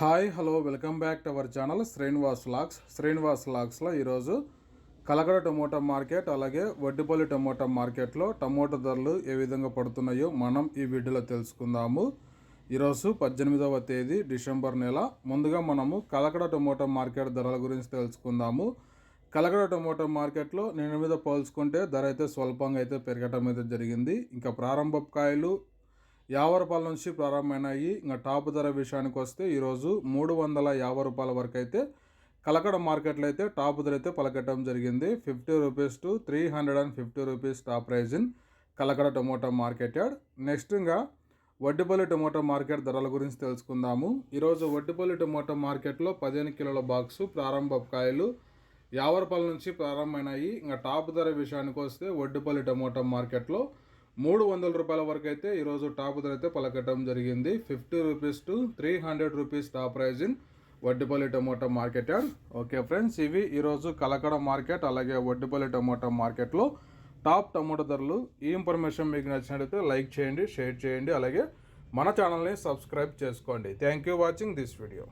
Hi hello welcome back to our channel Srinivas lakhs. Srinivas లాక్స్లో ఈరోజు Kalakada tomato market అలాగే Vaddipalli tomato మార్కెట్లో టమోటా ధరలు ఏ విధంగా పడుతున్నాయో మనం ఈ వీడియోలో తెలుసుకుందాము. ఈరోజు పద్దెనిమిదవ తేదీ డిసెంబర్ నెల. ముందుగా మనము కలకడ టమోటా మార్కెట్ ధరల గురించి తెలుసుకుందాము. కలకడ టమోటా మార్కెట్లో నిన్న మీద పోల్చుకుంటే ధర అయితే స్వల్పంగా అయితే పెరగటం అయితే జరిగింది. ఇంకా ప్రారంభ కాయలు యాభై రూపాయల నుంచి ప్రారంభమైనాయి. ఇంకా టాప్ ధర విషయానికి వస్తే ఈరోజు మూడు వందల యాభై రూపాయల వరకు అయితే కలకడ మార్కెట్లో అయితే టాప్ ధర అయితే పలకటం జరిగింది. Fifty rupees to three hundred and fifty rupees top price in Kalakada tomato market yard. Next ఇంకా వడ్డిపల్లి టొమాటో మార్కెట్ ధరల గురించి తెలుసుకుందాము. ఈరోజు వడ్డిపల్లి టొమాటో మార్కెట్లో పదిహేను కిలోల బాక్సు ప్రారంభ కాయలు యాభై రూపాయల నుంచి ప్రారంభమైనాయి. ఇంకా టాప్ ధర విషయానికి వస్తే వడ్డిపల్లి టొమాటో మార్కెట్లో మూడు వందల రూపాయల వరకు అయితే ఈరోజు టాప్ ధర అయితే పలకటం జరిగింది. Fifty rupees to three hundred rupees top price in Vaddipalli tomato market. Yard okay friends ఇవి ఈరోజు కలకడ మార్కెట్ అలాగే వడ్డిపల్లి టమోటా మార్కెట్లో టాప్ టమోటా ధరలు. ఈ ఇన్ఫర్మేషన్ మీకు నచ్చినట్లయితే లైక్ చేయండి షేర్ చేయండి అలాగే మన ఛానల్ని సబ్స్క్రైబ్ చేసుకోండి. Thank you watching this video